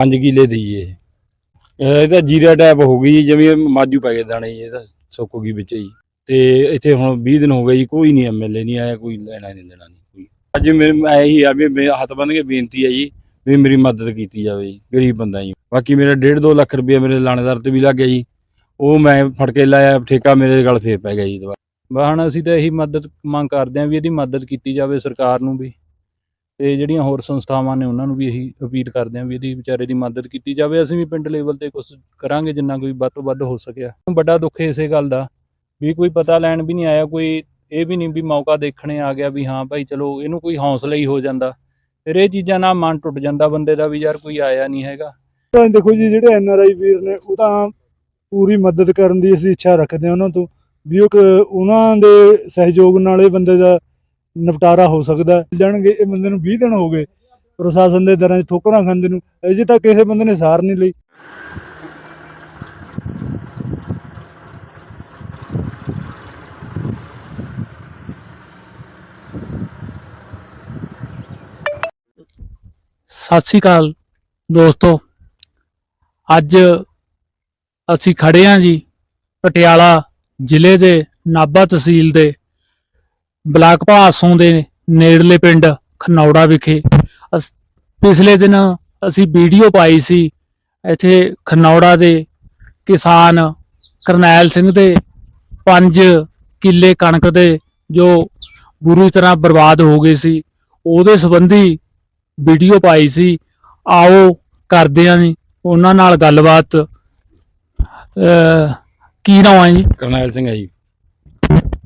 5 ਕਿਲੇ ਦੀ ਇਹ ਇਹ ਤਾਂ ਜੀਰਾ ਟੈਪ ਹੋ ਗਈ ਜਿਵੇਂ ਮਾਜੂ ਪੈ ਗਏ ਦਾਣੇ ਜੀ, ਇਹ ਤਾਂ ਸੁੱਕ ਗਈ ਵਿੱਚ ਹੀ। ਤੇ ਇੱਥੇ ਹੁਣ 20 ਦਿਨ ਹੋ ਗਏ ਜੀ ਕੋਈ ਨਹੀਂ ਐਮਐਲਏ ਨਹੀਂ ਆਇਆ ਕੋਈ ਲੈਣਾ ਨਹੀਂ ਦੇਣਾ ਨਹੀਂ ਕੋਈ। ਅੱਜ ਮੇਰੇ ਮੈਂ ਇਹੀ ਆ ਵੀ ਮੇਰੇ ਹੱਥ ਬੰਨ ਕੇ ਬੇਨਤੀ ਹੈ ਜੀ ਵੀ ਮੇਰੀ ਮਦਦ ਕੀਤੀ ਜਾਵੇ ਜੀ ਗਰੀਬ ਬੰਦਾ ਜੀ। ਬਾਕੀ ਮੇਰਾ 1.5 2 ਲੱਖ ਰੁਪਏ ਮੇਰੇ ਲਾਣੇਦਾਰ ਤੇ ਵੀ ਲੱਗ ਗਿਆ ਜੀ। ਉਹ ਮੈਂ ਫੜ ਕੇ ਲਾਇਆ ਠੇਕਾ ਮੇਰੇ ਗਲ ਫੇਰ ਪੈ ਗਿਆ ਜੀ ਦੁਬਾਰਾ। ਵਾਹਣ ਅਸੀਂ ਤਾਂ ਇਹੀ ਮਦਦ ਮੰਗ ਕਰਦੇ ਹਾਂ ਵੀ ਇਹਦੀ ਮਦਦ ਕੀਤੀ ਜਾਵੇ ਸਰਕਾਰ ਨੂੰ ਵੀ। ਤੇ ਜਿਹੜੀਆਂ ਹੋਰ ਸੰਸਥਾਵਾਂ ਨੇ ਉਹਨਾਂ ਨੂੰ ਵੀ ਇਹੀ ਅਪੀਲ ਕਰਦੇ ਹਾਂ ਵੀ ਇਹਦੀ ਵਿਚਾਰੇ ਦੀ ਮਦਦ ਕੀਤੀ ਜਾਵੇ। ਅਸੀਂ ਵੀ ਪਿੰਡ ਲੈਵਲ ਤੇ ਕੁਝ ਕਰਾਂਗੇ ਜਿੰਨਾ ਕੋਈ ਵੱਧ ਤੋਂ ਵੱਧ ਹੋ ਸਕਿਆ। ਵੱਡਾ ਦੁੱਖ ਇਸੇ ਗੱਲ ਦਾ ਵੀ ਕੋਈ ਪਤਾ ਲੈਣ ਵੀ ਨਹੀਂ ਆਇਆ, ਕੋਈ ਇਹ ਵੀ ਨਹੀਂ ਵੀ ਮੌਕਾ ਦੇਖਣੇ ਆ ਗਿਆ ਵੀ ਹਾਂ ਭਾਈ ਚਲੋ ਇਹਨੂੰ ਕੋਈ ਹੌਸਲਾ ਹੀ ਹੋ ਜਾਂਦਾ। ਫਿਰ ਇਹ ਚੀਜ਼ਾਂ ਨਾਲ ਮਨ ਟੁੱਟ ਜਾਂਦਾ ਬੰਦੇ ਦਾ ਵੀ ਯਾਰ ਕੋਈ ਆਇਆ ਨਹੀਂ ਹੈਗਾ। ਤਾਂ ਦੇਖੋ ਜੀ, ਜਿਹੜੇ ਐਨ ਆਰ ਆਈ ਵੀਰ ਨੇ ਉਹ ਤਾਂ ਪੂਰੀ ਮਦਦ ਕਰਨ ਦੀ ਅਸੀਂ ਇੱਛਾ ਰੱਖਦੇ ਹਾਂ ਉਹਨਾਂ ਤੋਂ ਵੀ ਉਹ ਉਹਨਾਂ ਦੇ ਸਹਿਯੋਗ ਨਾਲ ਇਹ ਬੰਦੇ ਦਾ ਨਿਪਟਾਰਾ ਹੋ ਸਕਦਾ ਹੈ। ਜਾਣਗੇ ਇਹ ਬੰਦੇ ਨੂੰ 20 ਦਿਨ ਹੋ ਗਏ ਪ੍ਰਸ਼ਾਸਨ ਦੇ ਦਰਾਂ 'ਚ ਠੋਕਰਾਂ ਖਾਂਦੇ ਨੂੰ। ਅਜੇ ਤੱਕ ਕਿਸੇ ਬੰਦੇ ਨੇ ਸਾਰ ਨਹੀਂ ਲਈ। ਸਤਿ ਸ੍ਰੀ ਅਕਾਲ ਦੋਸਤੋ। ਅੱਜ ਅਸੀਂ ਖੜੇ ਹਾਂ ਜੀ ਪਟਿਆਲਾ ਜ਼ਿਲ੍ਹੇ ਦੇ ਨਾਭਾ ਤਹਿਸੀਲ ਦੇ ਬਲਾਕ ਭਾਸੋਂ ਦੇ ਨੇੜਲੇ ਪਿੰਡ ਖਨੌੜਾ ਵਿਖੇ। ਅਸ- ਪਿਛਲੇ ਦਿਨ ਅਸੀਂ ਵੀਡੀਓ ਪਾਈ ਸੀ ਇੱਥੇ ਖਨੌੜਾ ਦੇ ਕਿਸਾਨ ਕਰਨੈਲ ਸਿੰਘ ਦੇ 5 ਕਿੱਲੇ ਕਣਕ ਦੇ ਜੋ ਬੁਰੀ ਤਰ੍ਹਾਂ ਬਰਬਾਦ ਹੋ ਗਏ ਸੀ। ਉਹਦੇ ਸੰਬੰਧੀ ਵੀਡੀਓ ਪਾਈ ਸੀ। ਆਓ ਕਰਦੇ ਆਂ ਜੀ, ਉਹਨਾਂ ਨਾਲ ਗੱਲਬਾਤ। ਕੀ ਨਾਮ ਹੈ ਜੀ? ਕਰਨੈਲ ਸਿੰਘ ਹੈ ਜੀ।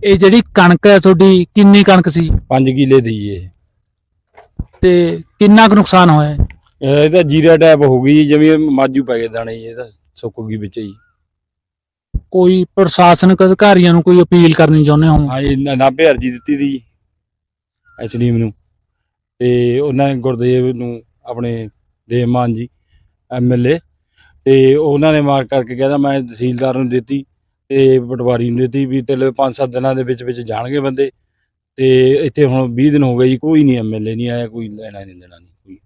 ਇਹ ਜਿਹੜੀ ਕਣਕ ਹੈ ਤੁਹਾਡੀ ਕਿੰਨੀ ਕਣਕ ਸੀ? 5 ਕਿੱਲੇ ਦੀ ਇਹ ਤੇ ਕਿੰਨਾ ਕੁ ਨੁਕਸਾਨ ਹੋਇਆ ਹੈ? ਇਹ ਤਾਂ ਜੀਰਾ ਟੈਪ ਹੋ ਗਈ ਜੀ, ਜਿਵੇਂ ਮਾਜੂ ਪੈ ਗਏ ਦਾਣੇ ਜੀ, ਇਹ ਤਾਂ ਸੁੱਕ ਗਈ ਵਿੱਚ ਹੀ। ਕੋਈ ਪ੍ਰਸ਼ਾਸਨਿਕ ਅਧਿਕਾਰੀਆਂ ਨੂੰ ਕੋਈ ਅਪੀਲ ਕਰਨੀ ਚਾਹੁੰਦੇ ਹੋ? ਹਾਂ ਜੀ ਨਾ- ਨਾਭੇ ਅਰਜੀ ਦਿੱਤੀ ਸੀ ਐਸਡੀਐਮ ਨੂੰ। ਤੇ ਉਹਨਾਂ ਨੇ ਗੁਰਦੇਵ ਨੂੰ ਆਪਣੇ ਦੇਵਮਾਨ ਜੀ ਐਮਐਲਏ ਤੇ ਉਹਨਾਂ ਨੇ ਮਾਰ ਕਰਕੇ ਕਹਿੰਦਾ ਮੈਂ ਤਹਿਸੀਲਦਾਰ ਨੂੰ ਦਿੱਤੀ। ਤੇ ਪਟਵਾਰੀ ਨੂੰ ਦਿੱਤੀ ਵੀ ਤੇ 5-7 ਦਿਨਾਂ ਦੇ ਵਿੱਚ ਵਿੱਚ ਜਾਣਗੇ ਬੰਦੇ। ਤੇ ਇੱਥੇ ਹੁਣ 20 ਦਿਨ ਹੋ ਗਏ ਜੀ ਕੋਈ ਨਹੀਂ ਐਮਐਲਏ ਨਹੀਂ ਆਇਆ ਕੋਈ ਲੈਣਾ ਨਹੀਂ ਦੇਣਾ ਨਹੀਂ ਕੋਈ।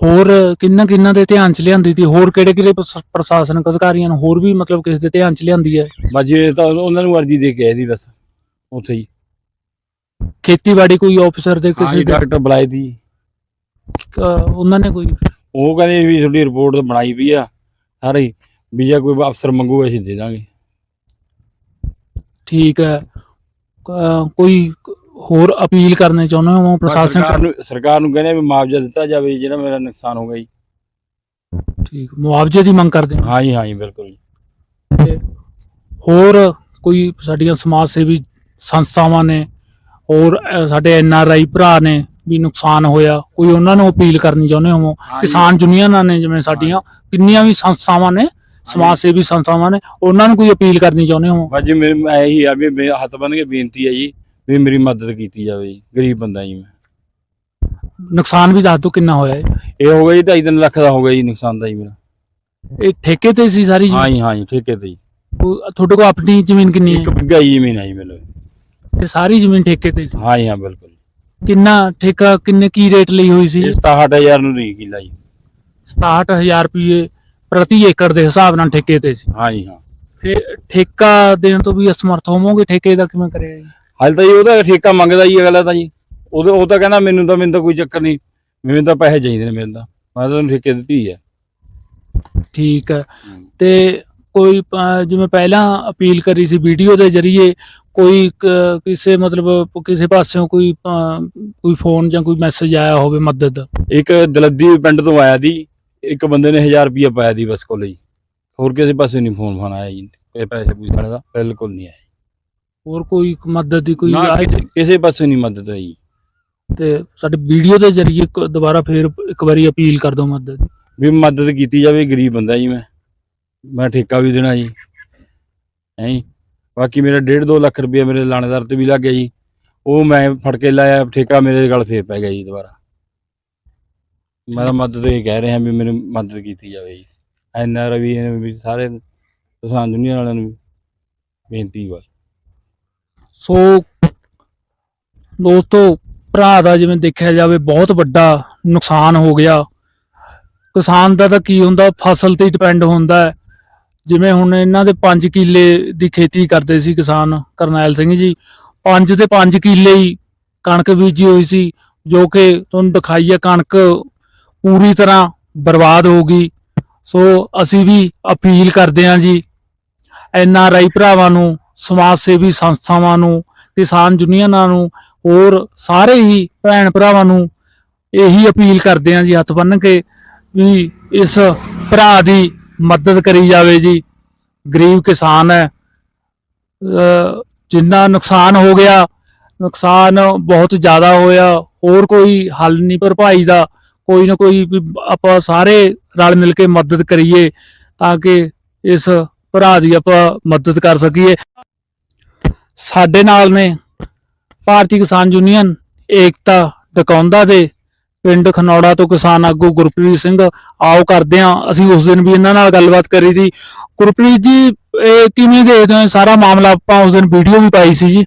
ਹੋਰ ਕਿੰਨਾ ਕਿੰਨਾ ਦੇ ਧਿਆਨ ਚ ਲਿਆਂਦੀ ਤੀ? ਹੋਰ ਕਿਹੜੇ ਕਿਹੜੇ ਪ੍ਰਸ਼- ਪ੍ਰਸ਼ਾਸਨਿਕ ਅਧਿਕਾਰੀਆਂ ਨੂੰ ਹੋਰ ਵੀ ਮਤਲਬ ਕਿਸੇ ਦੇ ਧਿਆਨ ਚ ਲਿਆਂਦੀ ਹੈ ਬਸ ਜੇ ਤਾਂ ਉਹਨਾਂ ਨੂੰ ਅਰਜੀ ਦੇ ਕੇ ਆਏ ਦੀ ਬਸ ਉੱਥੇ ਹੀ। ਖੇਤੀਬਾੜੀ ਕੋਈ ਅਫਸਰ ਦੇ ਕਿਸੇ ਡਾਕਟਰ ਬੁਲਾਏ ਦੀ ਉਹਨਾਂ ਨੇ ਕੋਈ? ਉਹ ਕਹਿੰਦੇ ਵੀ ਤੁਹਾਡੀ ਰਿਪੋਰਟ ਬਣਾਈ ਪਈ ਆ ਸਾਰੀ ਵੀ ਜੇ ਕੋਈ ਅਫਸਰ ਮੰਗੂ ਅਸੀਂ ਦੇ ਦਾਂਗੇ। ਠੀਕ ਹੈ। ਕੋਈ ਹੋਰ ਅਪੀਲ ਕਰਨੇ ਚਾਹੁੰਦੇ ਹੋ ਸਰਕਾਰ ਪ੍ਰਸ਼ਾਸਨ ਨੂੰ ਸਰਕਾਰ ਨੂੰ ਕਹਿੰਦੇ ਵੀ ਮੁਆਵਜ਼ਾ ਦਿੱਤਾ ਜਾਵੇ ਜਿਹੜਾ ਮੇਰਾ ਨੁਕਸਾਨ ਹੋ ਗਿਆ ਜੀ। ਠੀਕ ਮੁਆਵਜ਼ੇ ਦੀ ਮੰਗ ਕਰਦੇ ਹੋ? ਹਾਂ ਜੀ ਹਾਂ ਜੀ ਬਿਲਕੁਲ ਤੇ ਹੋਰ ਕੋਈ ਸਾਡੀਆਂ ਸਮਾਜ ਸੇਵੀ ਸੰਸਥਾਵਾਂ ਨੇ ਹੋਰ ਅਹ, ਸਾਡੇ ਐਨ ਆਰ ਆਈ ਭਰਾ ਨੇ ਵੀ ਨੁਕਸਾਨ ਹੋਇਆ ਕੋਈ ਉਹਨਾਂ ਨੂੰ ਅਪੀਲ ਕਰਨੀ ਚਾਹੁੰਦੇ ਹੋ? ਕਿਸਾਨ ਯੂਨੀਅਨਾਂ ਨੇ ਜਿਵੇਂ ਸਾਡੀਆਂ ਕਿੰਨੀਆਂ ਵੀ ਸੰਸਥਾਵਾਂ ਨੇ ਸਮਾਜ ਸੇਵੀ ਸੰਸਥਾਵਾਂ ਨੇ ਉਹਨਾਂ ਨੂੰ ਕੋਈ ਅਪੀਲ ਕਰਨੀ ਚਾਹੁੰਦੇ ਹੋ? ਬਸ ਜੀ ਮੇਰੇ ਮੈਂ ਇਹੀ ਆ ਵੀ ਮੇਰੇ ਹੱਥ ਬੰਨ ਕੇ ਬੇਨਤੀ ਹੈ ਜੀ ਵੀ ਮੇਰੀ ਮਦਦ ਕੀਤੀ ਜਾਵੇ ਜੀ ਗਰੀਬ ਬੰਦਾ ਜੀ ਮੈਂ। ਨੁਕਸਾਨ ਵੀ ਦੱਸ ਦਿਓ ਕਿੰਨਾ ਹੋਇਆ ਹੈ ਇਹ ਹੋ ਗਿਆ ਜੀ 2.5 ਲੱਖ ਦਾ ਹੋ ਗਿਆ ਜੀ ਨੁਕਸਾਨ ਦਾ ਜੀ ਮੇਰਾ। ਇਹ ਠੇਕੇ ਤੇ ਸੀ ਸਾਰੀ ਹਾਂ ਜੀ ਹਾਂ ਜੀ ਠੇਕੇ ਤੇ ਜੀ। ਤੁਹਾਡੇ ਕੋਲ ਆਪਣੀ ਜ਼ਮੀਨ ਕਿੰਨੀ ਇੱਕ ਹੈ ਬਿੱਗਾ ਹੀ ਜ਼ਮੀਨ ਹੈ ਜੀ ਮੇਰੇ। ਕੋਲ। ਇਹ ਸਾਰੀ ਜ਼ਮੀਨ ਠੇਕੇ ਤੇ ਸੀ? ਹਾਂ ਜੀ ਹਾਂ ਬਿਲਕੁਲ ਕਿੰਨਾ ਠੇਕਾ ਕਿੰਨੇ ਕੀ ਰੇਟ ਲਈ ਹੋਈ ਸੀ? ਇਹ 67000 ਨੂੰ ਰਹੀ ਕਿੱਲਾ ਜੀ। 67000 ਰੁਪਏ ਪ੍ਰਤੀ ਏਕੜ ਦੇ ਹਿਸਾਬ ਨਾਲ ਠੇਕੇ ਤੇ ਸੀ। ਹਾਂ ਜੀ ਹਾਂ। ਫਿਰ ਠੇਕਾ ਦੇਣ ਤੋਂ ਵੀ ਅਸਮਰਥ ਹੋਵੋਗੇ? ਠੇਕੇ ਦਾ ਕਿਵੇਂ ਕਰਿਆ ਜੀ? ਹਾਲੇ ਤਾਂ ਜੀ ਉਹਦਾ ਠੇਕਾ ਮੰਗਦਾ ਜੀ ਅਗਲਾ ਤਾਂ ਜੀ। ਉਹਦੇ ਉਹ ਤਾਂ ਕਹਿੰਦਾ ਮੈਨੂੰ ਤਾਂ ਮੈਨੂੰ ਤਾਂ ਕੋਈ ਚੱਕਰ ਨਹੀਂ। ਮੈਨੂੰ ਤਾਂ ਪੈਸੇ ਚਾਹੀਦੇ ਨੇ ਮੇਰੇ ਤਾਂ। ਮੈਂ ਤਾਂ ਠੇਕੇ ਦਿੱਤੀ ਹੈ। ਠੀਕ ਹੈ। ਤੇ ਕੋਈ ਜਿਵੇਂ ਪਹਿਲਾਂ ਅਪੀਲ ਕਰੀ ਸੀ ਵੀਡੀਓ ਦੇ ਜ਼ਰੀਏ ਕੋਈ ਕਿਸੇ ਮਤਲਬ ਕਿਸੇ ਪਾਸਿਓਂ ਕੋਈ ਕੋਈ ਫੋਨ ਜਾਂ ਕੋਈ ਮੈਸੇਜ ਆਇਆ ਹੋਵੇ ਮਦਦ? ਇੱਕ ਦਲੱਦੀ ਪਿੰਡ ਤੋਂ ਆਇਆ ਦੀ ਇੱਕ ਬੰਦੇ ਨੇ 1000 ਰੁਪਇਆ ਪਾਇਆ ਦੀ ਬਸ ਕੋਲੇ ਜੀ ਹੋਰ ਕਿਸੇ ਪਾਸੇ ਨਹੀਂ ਫੋਨ ਫਾਨ ਆਇਆ ਜੀ। ਇਹ ਪੈਸੇ ਪੂਸੇ ਸਾਡੇ ਦਾ ਬਿਲਕੁਲ ਨਹੀਂ ਆਇਆ। ਹੋਰ ਕੋਈ ਮਦਦ ਦੀ ਕੋਈ ਨਾ ਕਿਸੇ- ਕਿਸੇ ਪਾਸੇ ਨਹੀਂ ਮਦਦ ਆਈ। ਤੇ ਸਾਡੇ ਵੀਡੀਓ ਦੇ ਜ਼ਰੀਏ ਕ- ਦੁਬਾਰਾ ਫੇਰ ਇੱਕ ਵਾਰੀ ਅਪੀਲ ਕਰ ਦਿਓ ਮਦਦ। ਦੀ। ਵੀ ਮਦਦ ਕੀਤੀ ਜਾਵੇ ਗਰੀਬ ਬੰਦਾ ਜੀ ਮੈਂ। ਮੈਂ ਠੇਕਾ ਵੀ ਦੇਣਾ ਜੀ। ਹੈਂ ਜੀ? ਬਾਕੀ ਮੇਰਾ 1.5 2 ਲੱਖ ਰੁਪਇਆ ਮੇਰੇ ਲਾਣੇਦਾਰ ਤੇ ਵੀ ਲੱਗ ਗਿਆ ਜੀ। ਉਹ ਮੈਂ ਫੜ ਕੇ ਲਾਇਆ ਠੇਕਾ ਮੇਰੇ ਗਲ ਫੇਰ ਪੈ ਗਿਆ ਜੀ ਦੁਬਾਰਾ। ਮੈਂ ਤਾਂ ਮਦਦ ਇਹ ਕਹਿ ਰਿਹਾ ਵੀ ਮੈਨੂੰ ਮਦਦ ਕੀਤੀ ਜਾਵੇ ਜੀ। ਐਨ ਆਰ ਵੀ ਵੀ ਸਾਰੇ ਕਿਸਾਨ ਦੁਨੀਆ ਵਾਲਿਆਂ ਨੂੰ ਬੇਨਤੀ ਵਾ ਸੋ ਦੋਸਤੋ, ਭਰਾ ਦਾ ਜਿਵੇਂ ਦੇਖਿਆ ਜਾਵੇ ਬਹੁਤ ਵੱਡਾ ਨੁਕਸਾਨ ਹੋ ਗਿਆ। ਕਿਸਾਨ ਦਾ ਤਾਂ ਕੀ ਹੁੰਦਾ, ਫਸਲ ਤੇ ਡਿਪੈਂਡ ਹੁੰਦਾ ਹੈ। ਜਿਵੇਂ ਹੁਣ ਇਹਨਾਂ ਦੇ 5 ਕਿੱਲੇ ਦੀ ਖੇਤੀ ਕਰਦੇ ਸੀ ਕਿਸਾਨ ਕਰਨੈਲ ਸਿੰਘ ਜੀ। 5 ਤੇ 5 ਕਿੱਲੇ ਹੀ ਕਣਕ ਬੀਜੀ ਹੋਈ ਸੀ, ਜੋ ਕਿ ਤੁਹਾਨੂੰ ਦਿਖਾਈ ਹੈ ਕਣਕ ਪੂਰੀ ਤਰ੍ਹਾਂ ਬਰਬਾਦ ਹੋ ਗਈ। ਸੋ ਅਸੀਂ ਵੀ ਅਪੀਲ ਕਰਦੇ ਹਾਂ ਜੀ, ਐਨ ਆਰ ਆਈ ਭਰਾਵਾਂ ਨੂੰ, ਸਮਾਜ ਸੇਵੀ ਸੰਸਥਾਵਾਂ ਨੂੰ, ਕਿਸਾਨ ਯੂਨੀਅਨਾਂ ਨੂੰ, ਹੋਰ ਸਾਰੇ ਹੀ ਭੈਣ ਭਰਾਵਾਂ ਨੂੰ ਇਹੀ ਅਪੀਲ ਕਰਦੇ ਹਾਂ ਜੀ, ਹੱਥ ਬੰਨ੍ਹ ਕੇ ਵੀ ਇਸ ਭਰਾ ਦੀ ਮਦਦ ਕਰੀ ਜਾਵੇ ਜੀ। ਗਰੀਬ ਕਿਸਾਨ ਹੈ ਜਿੰਨਾ ਨੁਕਸਾਨ ਹੋ ਗਿਆ, ਨੁਕਸਾਨ ਬਹੁਤ ਜ਼ਿਆਦਾ ਹੋਇਆ, ਹੋਰ ਕੋਈ ਹੱਲ ਨਹੀਂ ਭਰਪਾਈ ਦਾ। ਕੋਈ ਨਾ ਕੋਈ ਆਪਾਂ ਸਾਰੇ ਰਲ ਮਿਲ ਕੇ ਮਦਦ ਕਰੀਏ ਤਾਂ ਕਿ ਇਸ ਭਰਾ ਦੀ ਆਪਾਂ ਮਦਦ ਕਰ ਸਕੀਏ। ਸਾਡੇ ਨਾਲ ਨੇ ਭਾਰਤੀ ਕਿਸਾਨ ਯੂਨੀਅਨ, ਏਕਤਾ ਡਕੌਂਦਾ ਦੇ ਪਿੰਡ ਖਨੌੜਾ ਤੋਂ ਕਿਸਾਨ ਆਗੂ ਗੁਰਪ੍ਰੀਤ ਸਿੰਘ। ਆਓ ਕਰਦੇ ਹਾਂ, ਅਸੀਂ ਉਸ ਦਿਨ ਵੀ ਇਹਨਾਂ ਨਾਲ ਗੱਲਬਾਤ ਕਰੀ ਸੀ। ਗੁਰਪ੍ਰੀਤ ਜੀ, ਇਹ ਕਿਵੇਂ ਦੇਖਦੇ ਹੋ? ਇਹ ਸਾਰਾ ਮਾਮਲਾ ਆਪਾਂ ਉਸ ਦਿਨ ਵੀਡੀਓ ਵੀ ਪਾਈ ਸੀ ਜੀ।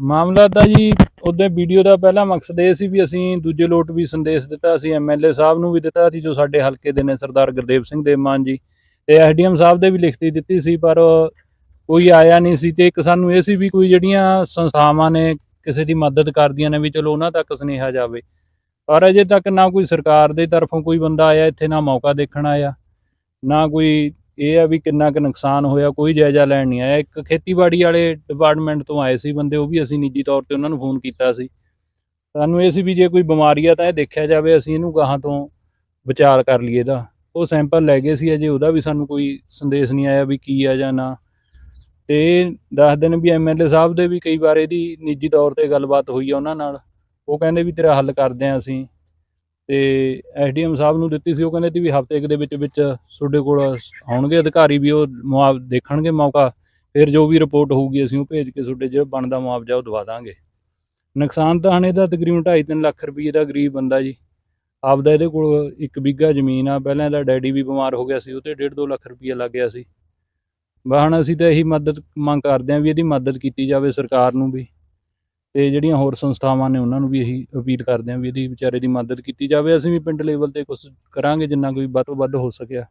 ਮਾਮਲਾ ਤਾਂ ਜੀ ਉਹਦੇ ਵੀਡੀਓ ਦਾ ਪਹਿਲਾ ਮਕਸਦ ਇਹ ਸੀ ਵੀ ਅਸੀਂ ਦੂਜੇ ਲੋਟ ਵੀ ਸੰਦੇਸ਼ ਦਿੱਤਾ, ਅਸੀਂ ਐਮਐਲਏ ਸਾਹਿਬ ਨੂੰ ਵੀ ਦਿੱਤਾ ਸੀ, ਜੋ ਸਾਡੇ ਹਲਕੇ ਦੇ ਨੇ ਸਰਦਾਰ ਗੁਰਦੇਵ ਸਿੰਘ ਦੇਵਮਾਨ ਜੀ। ਤੇ ਐਸਡੀਐਮ ਸਾਹਿਬ ਦੇ ਵੀ ਲਿਖਤੀ ਦਿੱਤੀ ਸੀ, ਪਰ ਕੋਈ ਆਇਆ ਨਹੀਂ ਸੀ ਤੇ ਇੱਕ ਸਾਨੂੰ ਇਹ ਸੀ ਵੀ ਕੋਈ ਜਿਹੜੀਆਂ ਸੰਸਥਾਵਾਂ ਨੇ ਕਿਸੇ ਦੀ ਮਦਦ ਕਰਦੀਆਂ ਨੇ ਵੀ ਚਲੋ ਉਹਨਾਂ ਤੱਕ ਸੁਨੇਹਾ ਜਾਵੇ। ਪਰ ਅਜੇ ਤੱਕ ਨਾ ਕੋਈ ਸਰਕਾਰ ਦੇ ਤਰਫੋਂ ਕੋਈ ਬੰਦਾ ਆਇਆ, ਇੱਥੇ ਨਾ ਮੌਕਾ ਦੇਖਣ ਆਇਆ, ਨਾ ਕੋਈ ਇਹ ਆ ਵੀ ਕਿੰਨਾ ਕੁ ਨੁਕਸਾਨ ਹੋਇਆ, ਕੋਈ ਜਾਇਜ਼ਾ ਲੈਣ ਨਹੀਂ ਆਇਆ। ਇੱਕ ਖੇਤੀਬਾੜੀ ਵਾਲੇ ਡਿਪਾਰਟਮੈਂਟ ਤੋਂ ਆਏ ਸੀ ਬੰਦੇ, ਉਹ ਵੀ ਅਸੀਂ ਨਿੱਜੀ ਤੌਰ ਤੇ ਉਹਨਾਂ ਨੂੰ ਫੋਨ ਕੀਤਾ ਸੀ। ਸਾਨੂੰ ਇਹ ਸੀ ਵੀ ਜੇ ਕੋਈ ਬਿਮਾਰੀ ਆ ਤਾਂ ਇਹ ਦੇਖਿਆ ਜਾਵੇ, ਅਸੀਂ ਇਹਨੂੰ ਗਾਹਾਂ ਤੋਂ ਵਿਚਾਰ ਕਰ ਲਈਏ ਇਹਦਾ। ਉਹ ਸੈਂਪਲ ਲੈ ਗਏ ਸੀ ਅਜੇ, ਉਹਦਾ ਵੀ ਸਾਨੂੰ ਕੋਈ ਸੰਦੇਸ਼ ਨਹੀਂ ਆਇਆ ਵੀ ਕੀ ਆ ਜਾਂ ਨਾ। ਤੇ ਇਹ ਦੱਸਦੇ ਨੇ ਵੀ ਐਮਐਲਏ ਸਾਹਿਬ ਦੇ ਵੀ ਕਈ ਵਾਰ ਇਹਦੀ ਨਿੱਜੀ ਤੌਰ ਤੇ ਗੱਲਬਾਤ ਹੋਈ ਆ ਉਹਨਾਂ ਨਾਲ। ਉਹ ਕਹਿੰਦੇ ਵੀ ਤੇਰਾ ਹੱਲ ਕਰਦੇ ਆ ਅਸੀਂ। ਤੇ ਐਸਡੀਐਮ ਸਾਹਿਬ ਨੂੰ ਦਿੱਤੀ ਸੀ, ਉਹ ਕਹਿੰਦੇ ਸੀ ਵੀ ਹਫ਼ਤੇ ਇੱਕ ਦੇ ਵਿੱਚ ਵਿੱਚ ਤੁਹਾਡੇ ਕੋਲ ਆਉਣਗੇ ਅਧਿਕਾਰੀ ਵੀ ਉਹ ਮੁਆਵ, ਦੇਖਣਗੇ ਮੌਕਾ, ਫਿਰ ਜੋ ਵੀ ਰਿਪੋਰਟ ਹੋਊਗੀ ਅਸੀਂ ਉਹ ਭੇਜ ਕੇ ਤੁਹਾਡੇ ਜਿਹੜਾ ਬਣਦਾ ਮੁਆਵਜ਼ਾ ਉਹ ਦਵਾ ਦਾਂਗੇ। ਨੁਕਸਾਨ ਤਾਂ ਹਣੇ ਦਾ ਤਕਰੀਬਨ 2.5 ਲੱਖ ਰੁਪਏ ਦਾ ਗਰੀਬ ਬੰਦਾ ਜੀ। ਆਪਦਾ ਇਹਦੇ ਕੋਲ ਇੱਕ ਬਿੱਗਾ ਜ਼ਮੀਨ ਆ, ਪਹਿਲਾਂ ਇਹਦਾ ਡੈਡੀ ਵੀ ਬਿਮਾਰ ਹੋ ਗਿਆ ਸੀ, ਉਹ ਤੇ 1.5 ਲੱਖ ਰੁਪਏ ਲੱਗ ਗਿਆ ਸੀ। ਬਾਹਣ ਅਸੀਂ ਤਾਂ ਇਹੀ ਮਦਦ ਮੰਗ ਕਰਦੇ ਹਾਂ ਵੀ ਇਹਦੀ ਮਦਦ ਕੀਤੀ ਜਾਵੇ ਸਰਕਾਰ ਨੂੰ ਵੀ। ਤੇ ਜਿਹੜੀਆਂ ਹੋਰ ਸੰਸਥਾਵਾਂ ਨੇ ਉਹਨਾਂ ਨੂੰ ਵੀ ਇਹੀ ਅਪੀਲ ਕਰਦੇ ਹਾਂ ਵੀ ਇਹਦੀ ਵਿਚਾਰੇ ਦੀ ਮਦਦ ਕੀਤੀ ਜਾਵੇ। ਅਸੀਂ ਵੀ ਪਿੰਡ ਲੈਵਲ ਤੇ ਕੁਝ ਕਰਾਂਗੇ ਜਿੰਨਾ ਕੋਈ ਵੱਧ ਤੋਂ ਵੱਧ ਹੋ ਸਕਿਆ।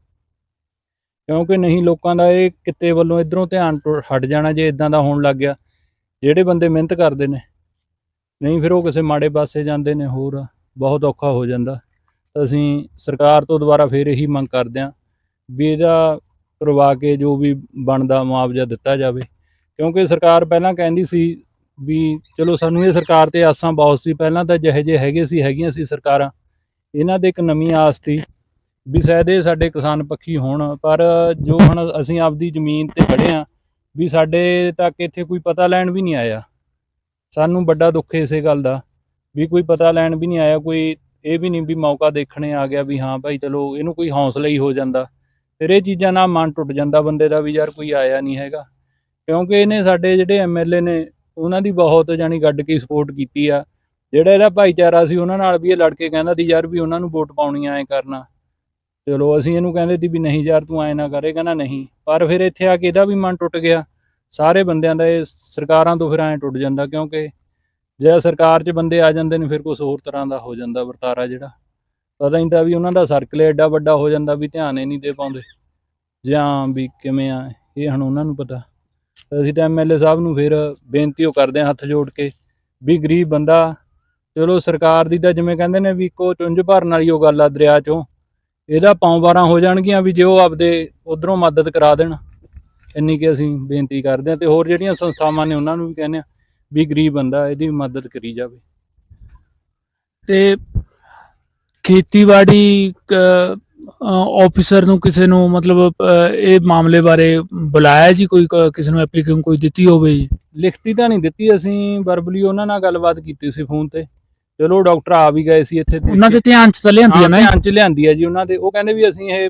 ਕਿਉਂਕਿ ਨਹੀਂ ਲੋਕਾਂ ਦਾ ਇਹ ਕਿਤੇ ਵੱਲੋਂ ਇਧਰੋਂ ਧਿਆਨ ਟੁ- ਹਟ ਜਾਣਾ ਜੇ ਇਦਾਂ ਦਾ ਹੋਣ ਲੱਗ ਗਿਆ। ਜਿਹੜੇ ਬੰਦੇ ਮਿਹਨਤ ਕਰਦੇ ਨੇ, ਨਹੀਂ ਫਿਰ ਉਹ ਕਿਸੇ ਮਾੜੇ ਪਾਸੇ ਜਾਂਦੇ ਨੇ, ਹੋਰ ਬਹੁਤ ਔਖਾ ਹੋ ਜਾਂਦਾ। ਅਸੀਂ ਸਰਕਾਰ ਤੋਂ ਦੁਬਾਰਾ ਫਿਰ ਇਹੀ ਮੰਗ ਕਰਦੇ ਹਾਂ ਵੀ ਇਹਦਾ ਕਰਵਾ ਕੇ ਜੋ ਵੀ ਬਣਦਾ ਮੁਆਵਜ਼ਾ ਦਿੱਤਾ ਜਾਵੇ। ਕਿਉਂਕਿ ਸਰਕਾਰ ਪਹਿਲਾਂ ਕਹਿੰਦੀ ਸੀ ਵੀ ਚਲੋ ਸਾਨੂੰ ਇਹ ਸਰਕਾਰ ਤੇ ਆਸਾਂ ਬਹੁਤ ਸੀ, ਪਹਿਲਾਂ ਤਾਂ ਜਿਹੇ ਜਿਹੇ ਹੈਗੇ ਸੀ, ਹੈਗੀਆਂ ਸੀ ਸਰਕਾਰਾਂ, ਇਹਨਾਂ ਦੇ ਇੱਕ ਨਵੀਂ ਆਸ ਸੀ ਵੀ ਸ਼ਾਇਦ ਇਹ ਸਾਡੇ ਕਿਸਾਨ ਪੱਖੀ ਹੋਣ, ਪਰ ਜੋ ਹੁਣ ਅਸੀਂ ਆਪਦੀ ਜ਼ਮੀਨ ਤੇ ਖੜੇ ਆ ਵੀ ਸਾਡੇ ਤੱਕ ਇੱਥੇ ਕੋਈ ਪਤਾ ਲੈਣ ਵੀ ਨਹੀਂ ਆਇਆ। ਸਾਨੂੰ ਵੱਡਾ ਦੁੱਖ ਇਸੇ ਗੱਲ ਦਾ, ਵੀ ਕੋਈ ਪਤਾ ਲੈਣ ਵੀ ਨਹੀਂ ਆਇਆ, ਕੋਈ ਇਹ ਵੀ ਨਹੀਂ ਵੀ ਮੌਕਾ ਦੇਖਣੇ ਆ ਗਿਆ ਵੀ ਹਾਂ ਭਾਈ ਚਲੋ ਇਹਨੂੰ ਕੋਈ ਹੌਸਲਾ ਹੀ ਹੋ ਜਾਂਦਾ। ਫਿਰ ਇਹ ਚੀਜ਼ਾਂ ਨਾਲ ਮਨ ਟੁੱਟ ਜਾਂਦਾ ਬੰਦੇ ਦਾ ਵੀ ਯਾਰ ਕੋਈ ਆਇਆ ਨਹੀਂ ਹੈਗਾ, ਕਿਉਂਕਿ ਇਹਨੇ ਸਾਡੇ ਜਿਹੜੇ ਐਮਐਲਏ ਨੇ ਉਹਨਾਂ ਦੀ ਬਹੁਤ ਜਾਨੀ ਗੱਡ ਕੇ ਸਪੋਰਟ ਕੀਤੀ ਆ। ਜਿਹੜਾ ਇਹਦਾ ਭਾਈਚਾਰਾ ਸੀ, ਉਹਨਾਂ ਨਾਲ ਵੀ ਇਹ ਲੜ ਕੇ ਕਹਿੰਦਾ ਸੀ, ਯਾਰ ਵੀ ਉਹਨਾਂ ਨੂੰ ਵੋਟ ਪਾਉਣੀ ਐ ਕਰਨਾ। ਚਲੋ ਅਸੀਂ ਇਹਨੂੰ ਕਹਿੰਦੇ ਸੀ ਵੀ ਨਹੀਂ ਯਾਰ, ਤੂੰ ਐ ਨਾ ਕਰੇ। ਕਹਿੰਦਾ, ਨਹੀਂ। ਪਰ ਫਿਰ ਇੱਥੇ ਆ ਕੇ ਇਹਦਾ ਵੀ ਮਨ ਟੁੱਟ ਗਿਆ। ਸਾਰੇ ਬੰਦਿਆਂ ਦਾ ਇਹ ਸਰਕਾਰਾਂ ਤੋਂ ਫਿਰ ਐ ਟੁੱਟ ਜਾਂਦਾ, ਕਿਉਂਕਿ ਜੇ ਸਰਕਾਰ 'ਚ ਬੰਦੇ ਆ ਜਾਂਦੇ ਨੇ, ਫਿਰ ਕੁਝ ਹੋਰ ਤਰ੍ਹਾਂ ਦਾ ਹੋ ਜਾਂਦਾ ਵਰਤਾਰਾ ਜਿਹੜਾ। ਪਤਾ ਨਹੀਂ ਤਾਂ ਵੀ ਉਹਨਾਂ ਦਾ ਸਰਕਲ ਐਡਾ ਵੱਡਾ ਹੋ ਜਾਂਦਾ ਵੀ ਧਿਆਨ ਹੀ ਨਹੀਂ ਦੇ ਪਾਉਂਦੇ। ਜਾਂ ਵੀ ਕਿਵੇਂ ਆ, ਇਹ ਹੁਣ ਉਹਨਾਂ ਨੂੰ ਪਤਾ। ਅਸੀਂ ਤਾਂ ਐਮਐਲਏ ਸਾਹਿਬ ਨੂੰ ਫਿਰ ਬੇਨਤੀ ਉਹ ਕਰਦੇ ਹਾਂ ਹੱਥ ਜੋੜ ਕੇ ਵੀ ਗਰੀਬ ਬੰਦਾ ਚਲੋ ਸਰਕਾਰ ਦੀ ਤਾਂ ਜਿਵੇਂ ਕਹਿੰਦੇ ਨੇ ਵੀ ਇੱਕੋ ਚੁੰਝ ਭਰਨ ਵਾਲੀ ਉਹ ਗੱਲ ਆ ਦਰਿਆ 'ਚੋਂ, ਇਹਦਾ ਪਾਉਂ ਬਾਰਾਂ ਹੋ ਜਾਣਗੀਆਂ ਵੀ ਜੇ ਉਹ ਆਪਦੇ ਉਧਰੋਂ ਮਦਦ ਕਰਾ ਦੇਣ। ਇੰਨੀ ਕਿ ਅਸੀਂ ਬੇਨਤੀ ਕਰਦੇ ਹਾਂ ਤੇ ਹੋਰ ਜਿਹੜੀਆਂ ਸੰਸਥਾਵਾਂ ਨੇ ਉਹਨਾਂ ਨੂੰ ਵੀ ਕਹਿੰਦੇ ਆ ਵੀ ਗਰੀਬ ਬੰਦਾ ਇਹਦੀ ਮਦਦ ਕਰੀ ਜਾਵੇ। ਤੇ ਖੇਤੀਬਾੜੀ ਆਫੀਸਰ ਨੂੰ ਕਿਸੇ ਨੂੰ ਮਤਲਬ ਇਹ ਮਾਮਲੇ ਬਾਰੇ ਬੁਲਾਇਆ ਜੀ ਕੋਈ ਕ- ਕਿਸੇ ਨੂੰ ਐਪਲੀਕੇਸ਼ਨ ਕੋਈ ਦਿੱਤੀ ਹੋਵੇ ਜੀ? ਲਿਖਤੀ ਤਾਂ ਨਹੀਂ ਦਿੱਤੀ ਅਸੀਂ ਵਰਬਲੀ ਉਹਨਾਂ ਨਾਲ ਗੱਲਬਾਤ ਕੀਤੀ ਸੀ ਫੋਨ ਤੇ। ਚਲੋ ਡਾਕਟਰ ਆ ਵੀ ਗਏ ਸੀ ਇੱਥੇ ਉਹਨਾਂ। ਦੇ ਧਿਆਨ ਚ ਤਾਂ ਲਿਆਂਦੀ ਆ ਹਾਂ, ਨਾ? ਧਿਆਨ ਚ ਲਿਆਂਦੀ ਆ ਜੀ ਉਹਨਾਂ ਦੇ। ਉਹ ਕਹਿੰਦੇ ਵੀ ਅਸੀਂ ਇਹ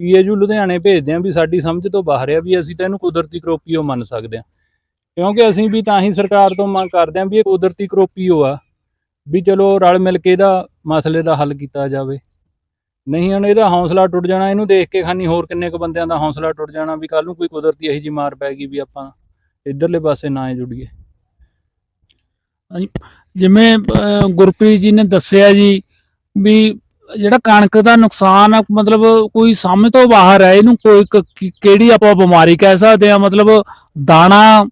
ਪੀਏਯੂ ਲੁਧਿਆਣੇ ਭੇਜਦੇ ਆਂ ਵੀ ਸਾਡੀ ਸਮਝ ਤੋਂ ਬਾਹਰ ਆ ਵੀ ਅਸੀਂ ਤਾਂ ਇਹਨੂੰ ਕੁਦਰਤੀ ਕਰੋਪੀ ਉਹ ਮੰਨ ਸਕਦੇ ਆ ਕਿਉਂਕਿ ਅਸੀਂ ਵੀ ਤਾਂ ਹੀ ਸਰਕਾਰ ਤੋਂ ਮੰਗ ਕਰਦੇ ਆਂ ਵੀ ਇਹ ਕੁਦਰਤੀ ਕਰੋਪੀ ਉਹ ਆ ਵੀ ਚਲੋ ਰਲ ਮਿਲ ਕੇ ਇਹਦਾ ਮਸਲੇ ਦਾ ਹੱਲ ਕੀਤਾ ਜਾਵੇ। ਨਹੀਂ ਹੁਣ ਇਹਦਾ ਹੌਸਲਾ ਟੁੱਟ ਜਾਣਾ, ਇਹਨੂੰ ਦੇਖ ਕੇ ਖਾਨੀ ਹੋਰ ਕਿੰਨੇ ਕੁ ਬੰਦਿਆਂ ਦਾ ਹੌਸਲਾ ਟੁੱਟ ਜਾਣਾ ਵੀ ਕੱਲ ਨੂੰ ਕੋਈ ਕੁਦਰਤੀ ਇਹੀ ਜੀ ਮਾਰ ਪੈ ਗਈ ਵੀ ਆਪਾਂ ਇਧਰਲੇ ਪਾਸੇ ਨਾ ਜੁੜੀਏ। ਜਿਵੇਂ ਗੁਰਪ੍ਰੀਤ ਜੀ ਨੇ ਦੱਸਿਆ ਜੀ ਵੀ ਜਿਹੜਾ ਕਣਕ ਦਾ ਨੁਕਸਾਨ ਮਤਲਬ ਕੋਈ ਸਮਝ ਤੋਂ ਬਾਹਰ ਹੈ ਇਹਨੂੰ ਕੋਈ ਕਿਹੜੀ ਆਪਾਂ ਬਿਮਾਰੀ ਕਹਿ ਸਕਦੇ ਆ, ਮਤਲਬ ਦਾਣਾ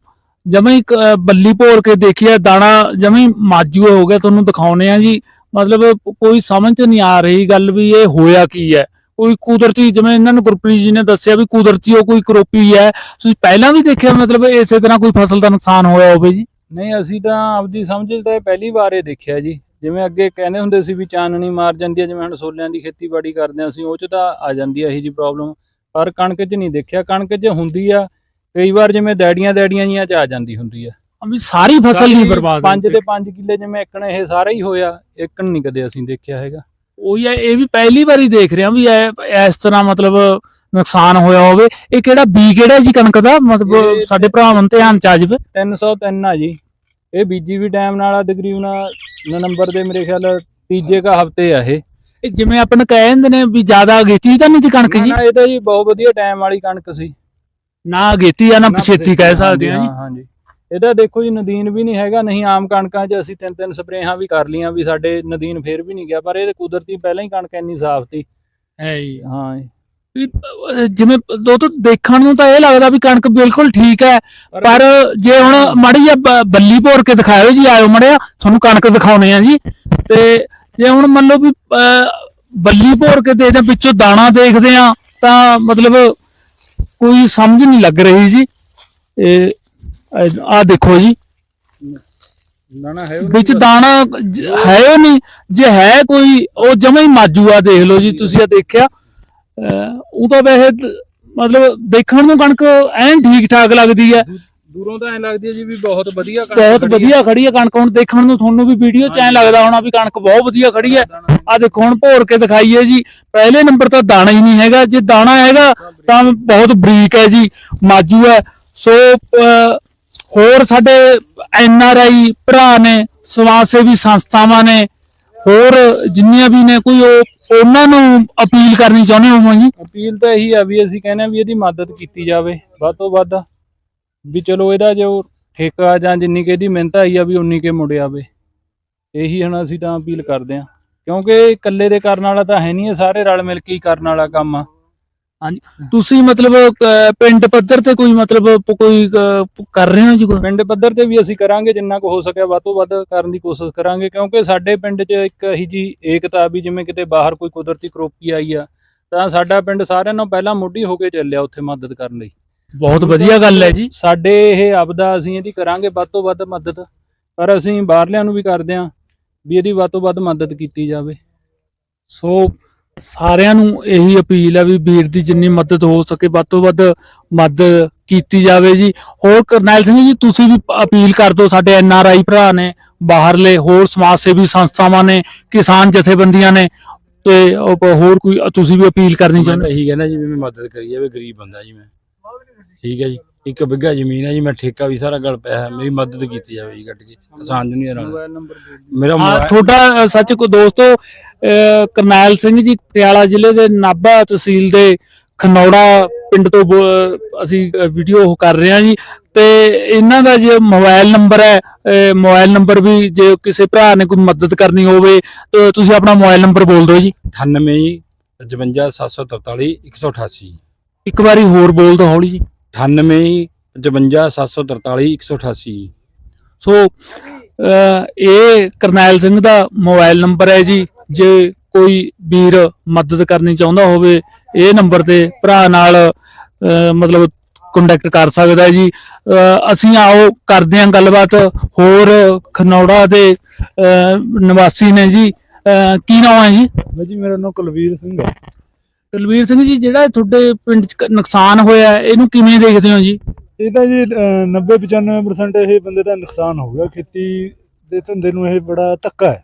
ਜਮੇ ਬੱਲੀ ਭੋਰ ਕੇ ਦੇਖਿਆ ਦਾਣਾ ਜਮੇ ਮਾਜੂ ਹੋ ਗਿਆ, ਤੁਹਾਨੂੰ ਦਿਖਾਉਨੇ ਆ ਜੀ। ਮਤਲਬ ਕੋਈ ਸਮਝ ਚ ਨਹੀਂ ਆ ਰਹੀ ਗੱਲ ਵੀ ਇਹ ਹੋਇਆ ਕੀ ਹੈ। ਕੋਈ ਕੁਦਰਤੀ, ਜਿਵੇਂ ਇਹਨਾਂ ਨੂੰ ਗੁਰਪ੍ਰੀਤ ਜੀ ਨੇ ਦੱਸਿਆ ਵੀ ਕੁਦਰਤੀ ਉਹ ਕੋਈ ਕਰੋਪੀ ਹੈ। ਤੁਸੀਂ ਪਹਿਲਾਂ ਵੀ ਦੇਖਿਆ ਮਤਲਬ ਇਸੇ ਤਰ੍ਹਾਂ ਕੋਈ ਫਸਲ ਦਾ ਨੁਕਸਾਨ ਹੋਇਆ ਹੋਵੇ ਜੀ? ਨਹੀਂ, ਅਸੀਂ ਤਾਂ ਆਪਦੀ ਸਮਝ ਤਾਂ ਇਹ ਪਹਿਲੀ ਵਾਰ ਇਹ ਦੇਖਿਆ ਜੀ। ਜਿਵੇਂ ਅੱਗੇ ਕਹਿੰਦੇ ਹੁੰਦੇ ਸੀ ਵੀ ਚਾਨਣੀ ਮਾਰ ਜਾਂਦੀ ਹੈ, ਜਿਵੇਂ ਹੁਣ ਸੋਲਿਆਂ ਦੀ ਖੇਤੀਬਾੜੀ ਕਰਦੇ ਹਾਂ ਅਸੀਂ, ਉਹ 'ਚ ਤਾਂ ਆ ਜਾਂਦੀ ਹੈ ਇਹੀ ਜੀ ਪ੍ਰੋਬਲਮ ਪਰ ਕਣਕ 'ਚ ਨਹੀਂ ਦੇਖਿਆ। ਕਣਕ 'ਚ ਹੁੰਦੀ ਆ, ਕਈ ਵਾਰ ਜਿਵੇਂ ਦੈੜੀਆਂ ਦੈੜੀਆਂ ਜੀਆਂ 'ਚ ਆ ਜਾਂਦੀ ਹੁੰਦੀ ਆ। ਵੀ ਸਾਰੀ ਫਸਲ ਹੀ ਬਰਬਾਦ ਹੋ ਪੰਜ ਗਈ। ਦੇ 5 ਕਿੱਲੇ ਜਿਵੇਂ ਇੱਕਣ ਇਹ ਸਾਰਾ ਹੀ ਹੋਇਆ ਇੱਕਣ ਨਹੀਂ ਕਦੇ ਅਸੀਂ ਦੇਖਿਆ ਹੈਗਾ। ਉਹੀ ਹੈ ਇਹ ਵੀ ਪਹਿਲੀ ਵਾਰੀ ਦੇਖ ਰਿਹਾ ਵੀ ਇਹ ਇਸ ਤਰ੍ਹਾਂ ਮਤਲਬ ਨੁਕਸਾਨ ਹੋਇਆ ਹੋਵੇ। ਇਹ ਕਿਹੜਾ ਬੀ ਕਿਹੜਾ ਜੀ ਕਣਕ ਦਾ? ਮਤਲਬ ਇਹ- ਸਾਡੇ ਭਰਾਵਾਂ ਨੂੰ ਧਿਆਨ ਚ ਆ ਜਾਵੇ। 303 ਆ ਜੀ। ਇਹ ਬੀਜੀ ਵੀ ਟਾਈਮ ਨਾਲ ਆ ਤਕਰੀਬਨ ਨੰਬਰ ਦੇ ਮੇਰੇ ਖਿਆਲ ਤੀਜੇ ਕਾ ਹਫ਼ਤੇ ਆ ਇਹ। ਇਹ ਜਿਵੇਂ ਆਪਾਂ ਨੂੰ ਕਹਿ ਦਿੰਦੇ ਨੇ ਵੀ ਜ਼ਿਆਦਾ ਅਗੇਤੀ ਤਾਂ ਨਹੀਂ ਸੀ ਕਣਕ ਜੀ? ਨਾ, ਇਹ ਤਾਂ ਜੀ ਬਹੁਤ ਵਧੀਆ ਟਾਈਮ ਵਾਲੀ ਕਣਕ ਸੀ। ਨਾ ਅਗੇਤੀ ਆ ਨਾ ਪਛੇਤੀ ਕਹਿ ਸਕਦੇ ਹਾਂ ਜੀ। ਹਾਂ ਹਾਂਜੀ। ਇਹਦਾ ਦੇਖੋ ਜੀ ਨਦੀਨ ਵੀ ਨਹੀਂ ਹੈਗਾ ਨਹੀਂ ਆਮ ਕਣਕਾਂ 'ਚ ਅਸੀਂ ਤਿੰਨ ਤਿੰਨ ਸਪਰੇਹਾਂ ਵੀ ਕਰ ਲੀਆਂ ਵੀ ਸਾਡੇ ਨਦੀਨ ਫੇਰ ਵੀ ਨਹੀਂ ਗਿਆ ਪਰ ਇਹ ਕੁਦਰਤੀ ਪਹਿਲਾਂ ਹੀ ਕਣਕ ਇੰਨੀ ਸਾਫ਼ ਸੀ। ਹੈ ਜੀ। ਹਾਂ ਜੀ। ਜਿਵੇਂ ਦੋ ਤੋਂ ਦੇਖਣ ਨੂੰ ਤਾਂ ਇਹ ਲੱਗਦਾ ਵੀ ਕਣਕ ਬਿਲਕੁਲ ਠੀਕ ਹੈ ਪਰ ਜੇ ਹੁਣ ਮਾੜੀ ਬ- ਬੱਲੀ ਭੋਰ ਕੇ ਦਿਖਾਇਓ ਜੀ ਆਇਓ ਮੜਿਆ ਤੁਹਾਨੂੰ ਕਣਕ ਦਿਖਾਉਣੇ ਆ ਜੀ। ਤੇ ਜੇ ਹੁਣ ਮੰਨ ਲਓ ਵੀ ਬੱਲੀ ਭੋਰ ਕੇ ਦੇਖਦੇ ਵਿੱਚੋਂ ਦਾਣਾ ਦੇਖਦੇ ਆ ਤਾਂ ਮਤਲਬ ਕੋਈ ਸਮਝ ਨਹੀਂ ਲੱਗ ਰਹੀ ਜੀ। ਇਹ ਆ ਦੇਖੋ ਜੀ। ਵਿੱਚ ਦਾਣਾ ਹੈ ਉਹ ਨਹੀਂ। ਜੇ ਹੈ ਕੋਈ ਉਹ ਜਮਾ ਹੀ ਮਾਜੂ ਆ ਦੇਖ ਲਓ ਜੀ ਤੁਸੀਂ ਆ ਦੇਖਿਆ। ਉਹ ਤਾਂ ਵੈਸੇ ਮਤਲਬ ਦੇਖਣ ਨੂੰ ਕਣਕ ਐਨ ਠੀਕ ਠਾਕ ਲੱਗਦੀ ਹੈ। ਦੂਰੋਂ ਤਾਂ ਐ ਲੱਗਦੀ ਹੈ ਜੀ ਵੀ ਬਹੁਤ ਵਧੀਆ ਕਣਕ ਬਹੁਤ। ਵਧੀਆ ਖੜੀ ਹੈ ਕਣਕ। ਹੁਣ ਦੇਖਣ ਨੂੰ ਤੁਹਾਨੂੰ ਵੀ ਵੀਡੀਓ 'ਚ ਐ ਲੱਗਦਾ ਹੋਣਾ ਵੀ ਕਣਕ ਬਹੁਤ ਵਧੀਆ ਖੜੀ ਹੈ। ਆ ਦੇਖੋ ਹੁਣ ਭੋਰ ਕੇ ਦਿਖਾਈਏ ਜੀ। ਪਹਿਲੇ ਨੰਬਰ ਤਾਂ ਦਾਣਾ ਹੀ ਨਹੀਂ ਹੈਗਾ। ਜੇ ਦਾਣਾ ਹੈਗਾ ਤਾਂ ਬਹੁਤ ਬਰੀਕ ਹੈ ਜੀ। ਮਾਜੂ ਹੈ। ਸੋ ਹੋਰ ਸਾਡੇ ਐਨ ਆਰ ਆਈ ਭਰਾ ਨੇ, ਸਮਾਜ ਸੇਵੀ ਸੰਸਥਾਵਾਂ ਨੇ, ਹੋਰ ਜਿੰਨੀਆਂ ਵੀ ਨੇ, ਕੋਈ ਉਹ, ਉਹਨਾਂ ਨੂੰ ਅਪੀਲ ਕਰਨੀ ਚਾਹੁੰਦੇ ਹੋ ਜੀ ਅਪੀਲ ਤਾਂ ਇਹੀ ਆ ਵੀ ਅਸੀਂ ਕਹਿੰਦੇ ਆ ਵੀ ਇਹਦੀ ਮਦਦ ਕੀਤੀ ਜਾਵੇ, ਵੱਧ ਤੋਂ ਵੱਧ। ਵੀ ਚਲੋ ਇਹਦਾ ਜੋ ਠੇਕਾ ਜਾਂ ਜਿੰਨੀ ਕਿ ਇਹਦੀ ਮਿਹਨਤ ਆਈ ਆ ਵੀ ਉਨੀ ਕੇ ਮੁੜ ਆਵੇ। ਇਹੀ ਹੁਣ ਅਸੀਂ ਤਾਂ ਅਪੀਲ ਕਰਦੇ ਆ ਕਿਉਂਕਿ ਇਕੱਲੇ ਦੇ ਕਰਨ ਵਾਲਾ ਤਾਂ ਹੈ ਨਹੀਂ, ਇਹ ਸਾਰੇ ਰਲ ਮਿਲ ਕੇ ਹੀ ਕਰਨ ਵਾਲਾ ਕੰਮ ਆ। ਤੁਸੀਂ ਮਤਲਬ ਅਹ, ਪਿੰਡ ਪੱਧਰ ਤੇ ਕੋਈ ਮਤਲਬ ਪ- ਕੋਈ ਅਹ, ਕਰ ਰਹੇ ਹੋ ਜੀ ਕੋਈ? ਪਿੰਡ ਪੱਧਰ ਤੇ ਵੀ ਅਸੀਂ ਕਰਾਂਗੇ ਜਿੰਨਾ ਕੁ ਹੋ ਸਕਿਆ ਵੱਧ ਤੋਂ ਵੱਧ ਕਰਨ ਦੀ ਕੋਸ਼ਿਸ਼ ਕਰਾਂਗੇ ਕਿਉਂਕਿ ਸਾਡੇ ਪਿੰਡ 'ਚ ਇੱਕ ਇਹੀ ਜੀ ਏਕਤਾ ਵੀ ਜਿਵੇਂ ਕਿਤੇ ਬਾਹਰ ਕੋਈ ਕੁਦਰਤੀ ਕਰੋਪੀ ਆਈ ਆ ਤਾਂ ਸਾਡਾ ਪਿੰਡ ਸਾਰਿਆਂ ਨਾਲੋਂ ਪਹਿਲਾਂ ਮੋਢੀ ਹੋ ਕੇ ਚੱਲਿਆ ਉੱਥੇ ਮਦਦ ਕਰਨ ਲਈ। ਬਹੁਤ ਵਧੀਆ ਗੱਲ ਹੈ ਜੀ। ਸਾਡੇ ਇਹ ਆਪਦਾ ਅਸੀਂ ਇਹਦੀ ਕਰਾਂਗੇ ਵੱਧ ਤੋਂ ਵੱਧ ਮਦਦ ਪਰ ਅਸੀਂ ਬਾਹਰਲਿਆਂ ਨੂੰ ਵੀ ਕਰਦੇ ਆਂ ਵੀ ਇਹਦੀ ਵੱਧ ਤੋਂ ਵੱਧ ਮਦਦ ਕੀਤੀ ਜਾਵੇ। ਸੋ ਸਾਰਿਆਂ ਨੂੰ ਇਹੀ ਅਪੀਲ ਹੈ ਵੀ ਵੀਰ ਦੀ ਜਿੰਨੀ ਮਦਦ ਹੋ ਸਕੇ ਵੱਧ ਤੋਂ ਵੱਧ ਮਦਦ ਕੀਤੀ ਜਾਵੇ ਜੀ। ਹੋਰ ਕਰਨੈਲ ਸਿੰਘ ਜੀ ਤੁਸੀਂ ਵੀ ਅਪੀਲ ਕਰ ਦਿਓ ਸਾਡੇ ਐਨ ਆਰ ਆਈ ਭਰਾ ਨੇ ਬਾਹਰਲੇ ਹੋਰ ਸਮਾਜ ਸੇਵੀ ਸੰਸਥਾਵਾਂ ਨੇ ਕਿਸਾਨ ਜਥੇਬੰਦੀਆਂ ਨੇ ਤੇ ਹੋਰ ਕੋਈ ਤੁਸੀਂ ਵੀ ਅਪੀਲ ਕਰਨੀ ਮੈਂ ਚਾਹੁੰਦੇ ਇਹੀ ਕਹਿੰਦਾ ਜੀ ਵੀ ਮਦਦ ਕਰੀ ਜਾਵੇ ਗਰੀਬ ਬੰਦਾ ਜੀ ਮੈਂ। ਠੀਕ ਹੈ ਜੀ। ਇੱਕ ਬਿੱਘਾ ਜ਼ਮੀਨ ਹੈ ਜੀ ਮੈਂ ਠੇਕਾ ਵੀ ਸਾਰਾ ਗਲ ਪਿਆ ਹੈ ਮੇਰੀ ਮਦਦ ਕੀਤੀ ਜਾਵੇ ਜੀ ਕੱਟ ਕੇ ਕਿਸਾਨ ਜੁਨੀਅਰ ਨਾਲ ਮੇਰਾ ਤੁਹਾਡਾ ਸੱਚ ਕੋ ਦੋਸਤੋ ਕਰਨੈਲ ਸਿੰਘ ਜੀ ਪਟਿਆਲਾ ਜ਼ਿਲ੍ਹੇ ਦੇ ਨਾਭਾ ਤਹਿਸੀਲ ਦੇ ਖਨੌੜਾ ਪਿੰਡ ਤੋਂ ਅਸੀਂ ਵੀਡੀਓ ਕਰ ਰਹੇ ਹਾਂ ਜੀ। ਤੇ ਇਹਨਾਂ ਦਾ ਜੇ ਮੋਬਾਈਲ ਨੰਬਰ ਹੈ ਮੋਬਾਈਲ ਨੰਬਰ ਵੀ ਜੇ ਕਿਸੇ ਭਰਾ ਨੇ ਕੋਈ ਮਦਦ ਕਰਨੀ ਹੋਵੇ ਤਾਂ ਤੁਸੀਂ ਆਪਣਾ ਮੋਬਾਈਲ ਨੰਬਰ ਬੋਲ ਦਿਓ ਜੀ। 98 ਜੀ 55 743 188 ਇੱਕ ਵਾਰੀ ਹੋਰ ਬੋਲ ਦਿਓ ਹੌਲੀ ਜੀ। 98 ਜੀ 55 743 188 ਸੋ ਇਹ ਕਰਨੈਲ ਸਿੰਘ ਦਾ ਮੋਬਾਈਲ ਨੰਬਰ ਹੈ ਜੀ। ਜੇ ਕੋਈ ਵੀਰ ਮਦਦ ਕਰਨੀ ਚਾਹੁੰਦਾ ਹੋਵੇ ਇਹ ਨੰਬਰ ਤੇ ਭਰਾ ਨਾਲ ਮਤਲਬ ਕੰਟੈਕਟ ਕਰ ਸਕਦਾ ਜੀ। ਅਸੀਂ ਆਓ ਕਰਦੇ ਹਾਂ ਗੱਲਬਾਤ। ਹੋਰ ਖਨੌੜਾ ਦੇ ਨਿਵਾਸੀ ਨੇ ਜੀ। ਕੀ ਨਾਮ ਹੈ ਜੀ? ਜੀ ਮੇਰਾ ਨਾਮ ਕੁਲਵੀਰ ਸਿੰਘ ਹੈ। ਕੁਲਵੀਰ ਸਿੰਘ ਜੀ ਜਿਹੜਾ ਤੁਹਾਡੇ ਪਿੰਡ 'ਚ ਨੁਕਸਾਨ ਹੋਇਆ ਇਹਨੂੰ ਕਿਵੇਂ ਦੇਖਦੇ ਹੋ ਜੀ? ਇਹ ਤਾਂ ਜੀ 90 95% ਇਹ ਬੰਦੇ ਦਾ ਨੁਕਸਾਨ ਹੋ ਗਿਆ। ਖੇਤੀ ਦੇ ਧੰਦੇ ਨੂੰ ਇਹ ਬੜਾ ਧੱਕਾ ਹੈ।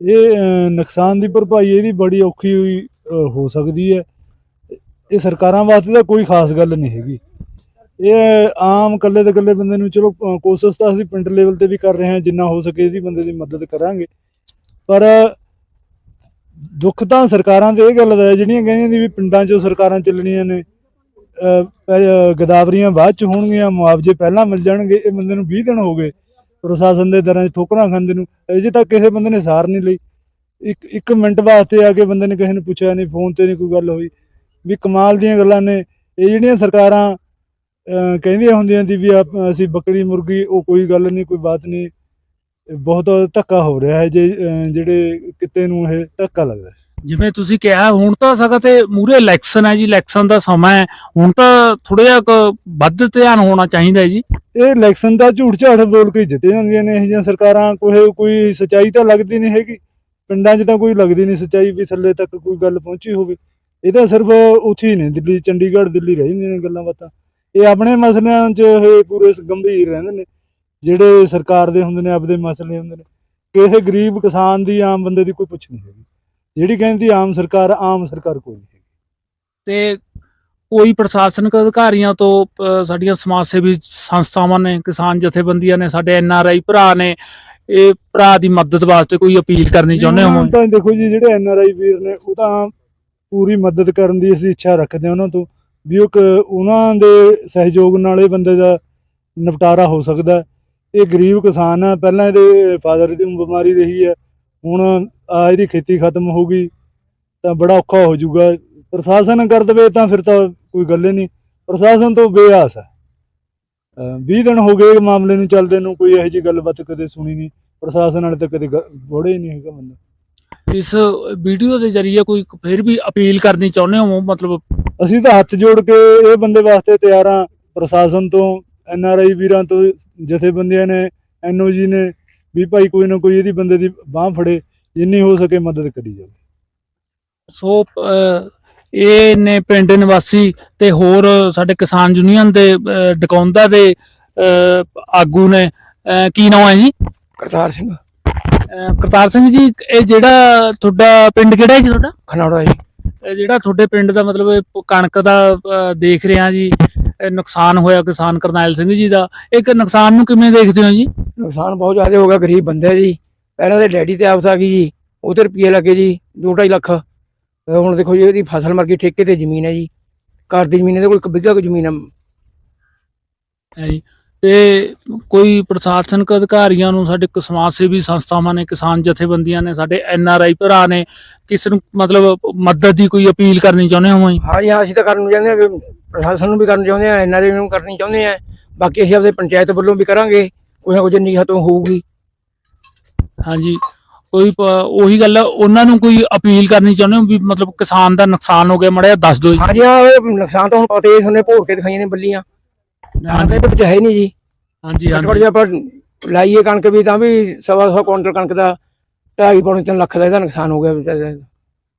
ਇਹ ਨੁਕਸਾਨ ਦੀ ਭਰਪਾਈ ਇਹਦੀ ਬੜੀ ਔਖੀ ਹੋਈ ਹੋ ਸਕਦੀ ਹੈ। ਇਹ ਸਰਕਾਰਾਂ ਵਾਸਤੇ ਤਾਂ ਕੋਈ ਖਾਸ ਗੱਲ ਨਹੀਂ ਹੈਗੀ। ਇਹ ਆਮ ਕੱਲੇ ਦੇ ਕੱਲੇ ਬੰਦੇ ਨੂੰ ਚਲੋ ਕੋਸ਼ਿਸ਼ ਤਾਂ ਅਸੀਂ ਪਿੰਡ ਲੈਵਲ ਤੇ ਵੀ ਕਰ ਰਹੇ ਹਾਂ, ਜਿੰਨਾ ਹੋ ਸਕੇ ਇਹਦੀ ਬੰਦੇ ਦੀ ਮਦਦ ਕਰਾਂਗੇ। ਪਰ ਦੁੱਖ ਤਾਂ ਸਰਕਾਰਾਂ ਤੇ ਇਹ ਗੱਲ ਦਾ ਜਿਹੜੀਆਂ ਕਹਿੰਦੀਆਂ ਨੇ ਵੀ ਪਿੰਡਾਂ 'ਚੋਂ ਸਰਕਾਰਾਂ ਚੱਲਣੀਆਂ ਨੇ ਗਦਾਵਰੀਆਂ ਬਾਅਦ ਚ ਹੋਣਗੀਆਂ, ਮੁਆਵਜ਼ੇ ਪਹਿਲਾਂ ਮਿਲ ਜਾਣਗੇ, ਇਹ ਬੰਦੇ ਨੂੰ 20 ਦਿਨ ਹੋ ਗਏ। ਪ੍ਰਸ਼ਾਸਨ ਦੇ ਦਰਾਂ 'ਚ ਠੋਕਰਾਂ ਖਾਂਦੇ ਨੂੰ, ਅਜੇ ਤੱਕ ਕਿਸੇ ਬੰਦੇ ਨੇ ਸਾਰ ਨਹੀਂ ਲਈ। ਇੱਕ ਇੱਕ ਮਿੰਟ ਵਾਸਤੇ ਆ ਕੇ ਬੰਦੇ ਨੇ ਕਿਸੇ ਨੂੰ ਪੁੱਛਿਆ ਨਹੀਂ, ਫੋਨ ਤੇ ਨਹੀਂ ਕੋਈ ਗੱਲ ਹੋਈ। ਵੀ ਕਮਾਲ ਦੀਆਂ ਗੱਲਾਂ ਨੇ। ਇਹ ਜਿਹੜੀਆਂ ਸਰਕਾਰਾਂ ਕਹਿੰਦੀਆਂ ਹੁੰਦੀਆਂ ਸੀ ਵੀ ਆਪ- ਅਸੀਂ ਬੱਕਰੀ, ਮੁਰਗੀ, ਉਹ ਕੋਈ ਗੱਲ ਨਹੀਂ, ਕੋਈ ਬਾਤ ਨਹੀਂ। ਬਹੁਤ ਧੱਕਾ ਹੋ ਰਿਹਾ ਹੈ ਜੇ ਜਿਹੜੇ ਕਿਤੇ ਨੂੰ ਇਹ ਧੱਕਾ ਲੱਗਦਾ ਜਿਵੇਂ ਤੁਸੀਂ ਕਿਹਾ, ਹੁਣ ਤਾਂ ਸਗਾ ਤੇ ਮੂਰੇ ਇਲੈਕਸ਼ਨ ਹੈ ਜੀ ਇਲੈਕਸ਼ਨ ਦਾ ਸਮਾਂ ਹੈ। ਹੁਣ ਤਾਂ ਥੋੜਾ ਜਿਹਾ ਵੱਧ ਧਿਆਨ ਹੋਣਾ ਚਾਹੀਦਾ ਹੈ ਜੀ। ਇਹ ਇਲੈਕਸ਼ਨ ਦਾ ਝੂਠ ਝਾੜ ਬੋਲ ਕੇ ਜਿੱਤੇ ਜਾਂਦੀਆਂ ਨੇ ਇਹ ਜਿਹੀਆਂ ਸਰਕਾਰਾਂ, ਕੋਈ ਕੋਈ ਸਚਾਈ ਤਾਂ ਲੱਗਦੀ ਨਹੀਂ ਹੈਗੀ। ਪਿੰਡਾਂ 'ਚ ਤਾਂ ਕੋਈ ਲੱਗਦੀ ਨਹੀਂ ਸਚਾਈ ਵੀ ਥੱਲੇ ਤੱਕ ਕੋਈ ਗੱਲ ਪਹੁੰਚੀ ਹੋਵੇ। ਇਹ ਤਾਂ ਸਿਰਫ ਉੱਥੇ ਹੀ ਨੇ, ਦਿੱਲੀ, ਚੰਡੀਗੜ੍ਹ, ਦਿੱਲੀ ਰਹਿ ਜਾਂਦੀਆਂ ਨੇ ਗੱਲਾਂ ਬਾਤਾਂ। ਇਹ ਆਪਣੇ ਮਸਲਿਆਂ 'ਚ ਇਹ ਪੂਰੇ ਗੰਭੀਰ ਰਹਿੰਦੇ ਨੇ। ਜਿਹੜੇ ਸਰਕਾਰ ਦੇ ਹੁੰਦੇ ਨੇ, ਆਪਦੇ ਮਸਲੇ ਹੁੰਦੇ ਨੇ। ਕਿ ਇਹ ਗਰੀਬ ਕਿਸਾਨ ਦੀ, ਆਮ ਬੰਦੇ ਦੀ ਕੋਈ ਪੁੱਛ ਨਹੀਂ ਹੈਗੀ। ਜਿਹੜੀ ਕਹਿੰਦੀ ਆਮ ਸਰਕਾਰ ਆਮ ਸਰਕਾਰ ਕੋਈ ਨਹੀਂ ਤੇ ਕੋਈ ਪ੍ਰਸ਼ਾਸਨਿਕ ਅਧਿਕਾਰੀਆਂ ਤੋਂ ਅ, ਸਾਡੀਆਂ ਸਮਾਜ ਸੇਵੀ ਸੰਸਥਾਵਾਂ ਨੇ ਕਿਸਾਨ ਜਥੇਬੰਦੀਆਂ ਨੇ ਸਾਡੇ ਐਨ ਆਰ ਆਈ ਭਰਾ ਨੇ ਇਹ ਭਰਾ ਦੀ ਮਦਦ ਵਾਸਤੇ ਕੋਈ ਅਪੀਲ ਕਰਨੀ ਚਾਹੁੰਦੇ ਹੋ ਤਾਂ ਦੇਖੋ ਜੀ ਜਿਹੜੇ ਐਨ ਆਰ ਆਈ ਵੀਰ ਨੇ ਉਹ ਤਾਂ ਪੂਰੀ ਮਦਦ ਕਰਨ ਦੀ ਅਸੀਂ ਇੱਛਾ ਰੱਖਦੇ ਹਾਂ ਉਹਨਾਂ ਤੋਂ ਵੀ ਉਹ ਕ- ਉਹਨਾਂ ਦੇ ਸਹਿਯੋਗ ਨਾਲ ਇਹ ਬੰਦੇ ਦਾ ਨਿਪਟਾਰਾ ਹੋ ਸਕਦਾ ਹੈ। ਇਹ ਗਰੀਬ ਕਿਸਾਨ ਆ ਪਹਿਲਾਂ ਇਹਦੇ ਫਾਦਰ ਦੀ ਬਿਮਾਰੀ ਰਹੀ ਹੈ ਹੁਣ ਆ ਇਹਦੀ ਖੇਤੀ ਖਤਮ ਹੋ ਗਈ ਤਾਂ ਬੜਾ ਔਖਾ ਹੋ ਜਾਊਗਾ। ਪ੍ਰਸ਼ਾਸਨ ਕਰ ਦਵੇ ਤਾਂ ਫਿਰ ਤਾਂ ਕੋਈ ਗੱਲ ਹੀ ਨਹੀਂ। ਪ੍ਰਸ਼ਾਸਨ ਤੋਂ ਬੇਆਸ ਹੈ। 20 ਦਿਨ ਹੋ ਗਏ ਮਾਮਲੇ ਨੂੰ ਚੱਲਦੇ ਨੂੰ ਕੋਈ ਇਹੋ ਜਿਹੀ ਗੱਲਬਾਤ ਕਦੇ ਸੁਣੀ ਨਹੀਂ। ਪ੍ਰਸ਼ਾਸਨ ਵਾਲੇ ਤਾਂ ਕਦੇ ਵੋੜੇ ਹੀ ਨਹੀਂ ਹੈਗਾ ਬੰਦਾ। ਇਸ ਵੀਡੀਓ ਦੇ ਜ਼ਰੀਏ ਕੋਈ ਫਿਰ ਵੀ ਅਪੀਲ ਕਰਨੀ ਚਾਹੁੰਦੇ ਹੋ? ਮਤਲਬ ਅਸੀਂ ਤਾਂ ਹੱਥ ਜੋੜ ਕੇ ਇਹ ਬੰਦੇ ਵਾਸਤੇ ਤਿਆਰ ਹਾਂ। ਪ੍ਰਸ਼ਾਸਨ ਤੋਂ ਐਨ ਆਰ ਆਈ ਵੀਰਾਂ ਤੋਂ ਜਥੇਬੰਦੀਆਂ ਨੇ ਐਨਓ ਜੀ ਨੇ ਵੀ ਭਾਈ ਕੋਈ ਨਾ ਕੋਈ ਇਹਦੀ ਬੰਦੇ ਦੀ ਬਾਹ ਫੜੇ ਜਿੰਨੀ ਹੋ ਸਕੇ ਮਦਦ ਕਰੀ ਜਾਵੇ। ਸੋ ਇਹ ਨੇ ਪਿੰਡ ਨਿਵਾਸੀ ਤੇ ਹੋਰ ਸਾਡੇ ਕਿਸਾਨ ਯੂਨੀਅਨ ਦੇ ਡਕੌਂਦਾ ਦੇ ਆਗੂ ਨੇ ਕੀ ਨਾਮ ਹੈ ਜੀ? ਕਰਤਾਰ ਸਿੰਘ। ਕਰਤਾਰ ਸਿੰਘ ਜੀ ਇਹ ਜਿਹੜਾ ਤੁਹਾਡਾ ਪਿੰਡ ਕਿਹੜਾ ਹੈ ਜੀ ਤੁਹਾਡਾ? ਖਨੌੜਾ ਜੀ। ਇਹ ਜਿਹੜਾ ਤੁਹਾਡੇ ਪਿੰਡ ਦਾ ਮਤਲਬ ਕਣਕ ਦਾ ਦੇਖ ਰਿਹਾ ਜੀ ਨੁਕਸਾਨ ਹੋਇਆ ਕਿਸਾਨ ਕਰਨੈਲ ਸਿੰਘ ਜੀ ਦਾ। ਇੱਕ ਨੁਕਸਾਨ ਨੂੰ ਕਿਵੇਂ ਦੇਖਦੇ ਹੋ ਜੀ? ਨੁਕਸਾਨ ਬਹੁਤ ਜ਼ਿਆਦਾ ਹੋ ਗਿਆ ਗਰੀਬ ਬੰਦੇ ਜੀ ਪਹਿਲਾਂ ਤੇ ਡੈਡੀ ਤੇ ਆਫਤ ਆ ਗਈ ਜੀ ਉਹਦੇ ਰੁਪਏ ਲੱਗੇ ਜੀ 2.5 ਲੱਖ। ਹੁਣ ਦੇਖੋ ਜੀ ਇਹਦੀ ਫਸਲ ਮਰ ਗਈ ਠੇਕੇ ਤੇ ਜ਼ਮੀਨ ਹੈ ਜੀ। ਘਰ ਦੀ ਜ਼ਮੀਨ ਇਹਦੇ ਕੋਲ ਇੱਕ ਬਿੱਘਾ ਕੁ ਜ਼ਮੀਨ ਹੈ। ਜੀ। ਤੇ ਕੋਈ ਪ੍ਰਸ਼ਾਸਨਿਕ ਅਧਿਕਾਰੀਆਂ ਨੂੰ ਸਾਡੇ ਸਮਾਜ ਸੇਵੀ ਸੰਸਥਾਵਾਂ ਨੇ ਕਿਸਾਨ ਜਥੇਬੰਦੀਆਂ ਨੇ ਸਾਡੇ ਐਨ ਆਰ ਆਈ ਭਰਾ ਨੇ ਕਿਸ ਨੂੰ ਮਤਲਬ ਮਦਦ ਦੀ ਕੋਈ ਅਪੀਲ ਕਰਨੀ ਚਾਹੁੰਦੇ ਹੋ ਜੀ ਹਾਂ ਜੀ ਹਾਂ ਅਸੀਂ ਤਾਂ ਕਰਨ ਚਾਹੁੰਦੇ ਹਾਂ ਵੀ ਪ੍ਰਸ਼ਾਸਨ ਨੂੰ ਵੀ ਕਰਨ ਚਾਹੁੰਦੇ ਹਾਂ ਐਨਆਰਏ ਨੂੰ ਕਰਨੀ ਚਾਹੁੰਦੇ ਹਾਂ। ਬਾਕੀ ਅਸੀਂ ਆਪਦੇ ਪੰਚਾਇਤ ਵੱਲੋਂ ਵੀ ਕਰਾਂਗੇ। ਕੋਈ ਨਾ ਕੋਈ ਜਿੰਨੀ ਹੱਥੋਂ ਹੋਊਗੀ। ਹਾਂਜੀ। ਕੋਈ ਉਹੀ ਗੱਲ ਆ, ਉਹਨਾਂ ਨੂੰ ਕੋਈ ਅਪੀਲ ਕਰਨੀ ਚਾਹੁੰਦੇ ਹੋ ਵੀ ਮਤਲਬ ਕਿਸਾਨ ਦਾ ਨੁਕਸਾਨ ਹੋ ਗਿਆ ਮੜਿਆ ਦੱਸ ਦਿਓ ਜੀ। ਹਾਂ ਜੀ ਹਾਂ ਇਹ ਨੁਕਸਾਨ ਤਾਂ ਹੁਣ ਪਤਾ ਹੀ ਸੁਣਨੇ ਭੋਰ ਕੇ ਦਿਖਾਈਆਂ ਨੇ ਬੱਲੀਆਂ। ਨਾ ਤਾਂ ਇਹਦੇ ਵਿੱਚ ਹੈ ਹੀ ਨਹੀਂ ਜੀ। ਹਾਂਜੀ ਹਾਂਜੀ। ਜੇ ਆਪਾਂ ਲਾਈਏ ਕਣਕ ਵੀ ਤਾਂ ਵੀ ਸਵਾ ਸੌ ਕੁਇੰਟਲ ਕਣਕ ਦਾ ਢਾਈ ਪੌਣੇ ਤਿੰਨ ਲੱਖ ਦਾ ਇਹਦਾ ਨੁਕਸਾਨ ਹੋ ਗਿਆ।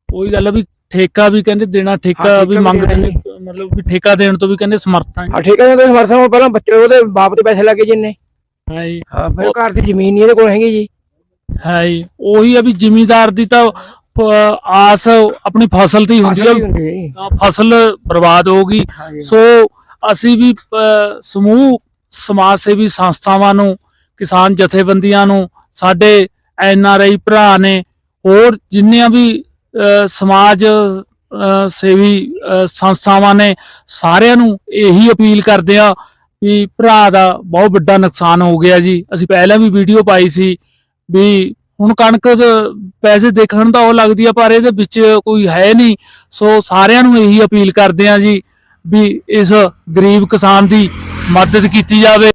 ਉਹੀ ਗੱਲ ਆ ਵੀ ਠੇਕਾ ਵੀ ਕਹਿੰਦੇ ਦੇਣਾ ਠੇਕਾ ਵੀ ਮੰਗਦੇ ਨੇ ਦੇਣਾ ਮਤਲਬ ਵੀ ਠੇਕਾ ਦੇਣ ਤੋਂ ਵੀ ਕਹਿੰਦੇ ਸਮਰਥ ਆ। ਆ ਠੀਕ ਹੈ ਜੀ ਸਮਰਥਨ ਪਹਿਲਾਂ ਬੱਚੇ ਉਹਦੇ ਬਾਪ ਦੇ ਪੈਸੇ ਲੱਗੇ ਜਿੰਨੇ। ਹੈ ਜੀ ਹਾਂ ਫਿਰ ਘਰ ਦੀ ਜ਼ਮੀਨ ਨਹੀਂ ਇਹਦੇ ਕੋਲ ਹੈਗੀ ਜੀ। ਹੈ ਜੀ ਉਹੀ ਆ ਵੀ ਜ਼ਿਮੀਦਾਰ ਦੀ ਤਾਂ ਪ- ਆਸ ਆਪਣੀ ਫਸਲ ਤੇ ਹੀ ਹੁੰਦੀ ਆ। ਹੁੰਦੀ ਤਾਂ ਫਸਲ ਬਰਬਾਦ ਹਾਂ ਜੀ ਸੋ ਅਸੀਂ ਵੀ ਅ, ਸਮੂਹ ਸਮਾਜ ਸੇਵੀ ਸੰਸਥਾਵਾਂ ਨੂੰ ਕਿਸਾਨ ਜਥੇਬੰਦੀਆਂ ਨੂੰ ਸਾਡੇ ਐਨ ਆਰ ਆਈ ਭਰਾ ਨੇ ਹੋਰ ਜਿੰਨੀਆਂ ਵੀ ਅ, ਸਮਾਜ ਅ, ਸੇਵੀ ਅ, ਸੰਸਥਾਵਾਂ ਨੇ ਸਾਰਿਆਂ ਨੂੰ ਇਹੀ ਅਪੀਲ ਕਰਦੇ ਆ ਵੀ ਭਰਾ ਦਾ ਬਹੁਤ ਵੱਡਾ ਨੁਕਸਾਨ ਹੋ ਗਿਆ ਜੀ। ਅਸੀਂ ਪਹਿਲਾਂ ਵੀ ਵੀਡੀਓ ਪਾਈ ਸੀ ਵੀ ਹੁਣ ਕਣਕ ਪੈਸੇ ਦੇਖਣ ਤਾਂ ਉਹ ਲੱਗਦੀ ਆ, ਪਰ ਇਹਦੇ ਵਿੱਚ ਕੋਈ ਹੈ ਨਹੀਂ। ਸੋ ਸਾਰਿਆਂ ਨੂੰ ਇਹੀ ਅਪੀਲ ਕਰਦੇ ਆ ਜੀ ਵੀ ਇਸ ਗਰੀਬ ਕਿਸਾਨ ਦੀ ਮਦਦ ਕੀਤੀ ਜਾਵੇ।